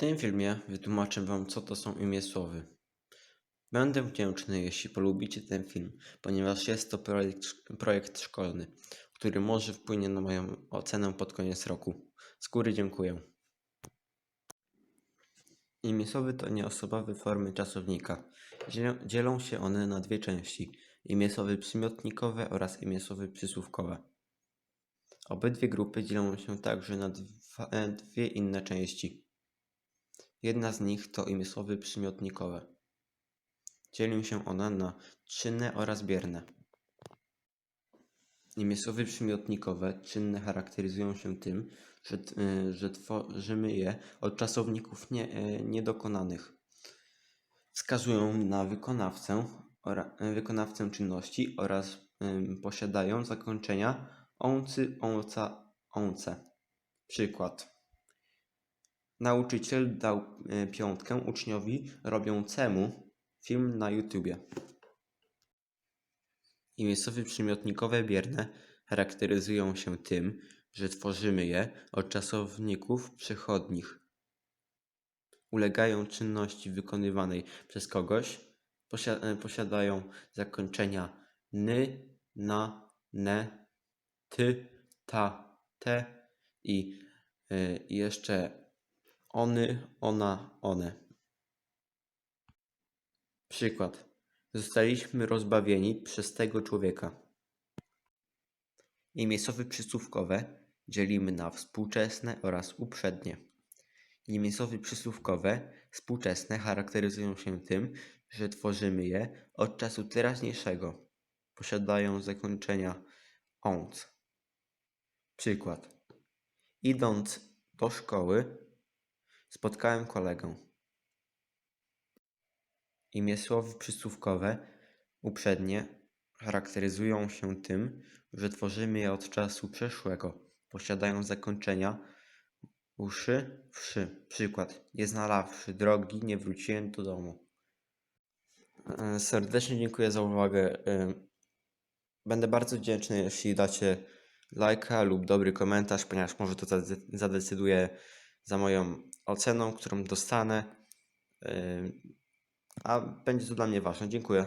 tym filmie wytłumaczę Wam, co to są imię słowy. Będę wdzięczny, jeśli polubicie ten film, ponieważ jest to projekt, projekt szkolny, który może wpłynie na moją ocenę pod koniec roku. Z góry dziękuję. Imię słowy to nieosobowe formy czasownika. Dzielą, się one na dwie części: imię słowy przymiotnikowe oraz imię słowy przysłówkowe. Obydwie grupy dzielą się także na e, dwie inne części. Jedna z nich to imię słowy przymiotnikowe. Dzielą się one na czynne oraz bierne. Imię słowy przymiotnikowe czynne charakteryzują się tym, że, y, że tworzymy je od czasowników nie, y, niedokonanych. Wskazują na wykonawcę, ora, y, wykonawcę czynności oraz ym, posiadają zakończenia oncy, onca, once. Przykład. Nauczyciel dał y, piątkę uczniowi robiącemu film na YouTubie. Słowy przymiotnikowe bierne charakteryzują się tym, że tworzymy je od czasowników przychodnich. Ulegają czynności wykonywanej przez kogoś, e, posiadają zakończenia ny, na, ne, ty, ta, te i y, jeszcze ony, ona, one. Przykład. Zostaliśmy rozbawieni przez tego człowieka. Imię słowy przysłówkowe dzielimy na współczesne oraz uprzednie. Imię słowy przysłówkowe współczesne charakteryzują się tym, że tworzymy je od czasu teraźniejszego. Posiadają zakończenia ąc. Przykład. Idąc do szkoły, spotkałem kolegę. Imię słowy przysłówkowe uprzednie charakteryzują się tym, że tworzymy je od czasu przeszłego. Posiadają zakończenia uszy, wszy. Przykład. Nie znalazłszy drogi, nie wróciłem do domu. E, Serdecznie dziękuję za uwagę. E, Będę bardzo wdzięczny, jeśli dacie lajka lub dobry komentarz, ponieważ może to zade- zadecyduje za moją oceną, którą dostanę. A będzie to dla mnie ważne. Dziękuję.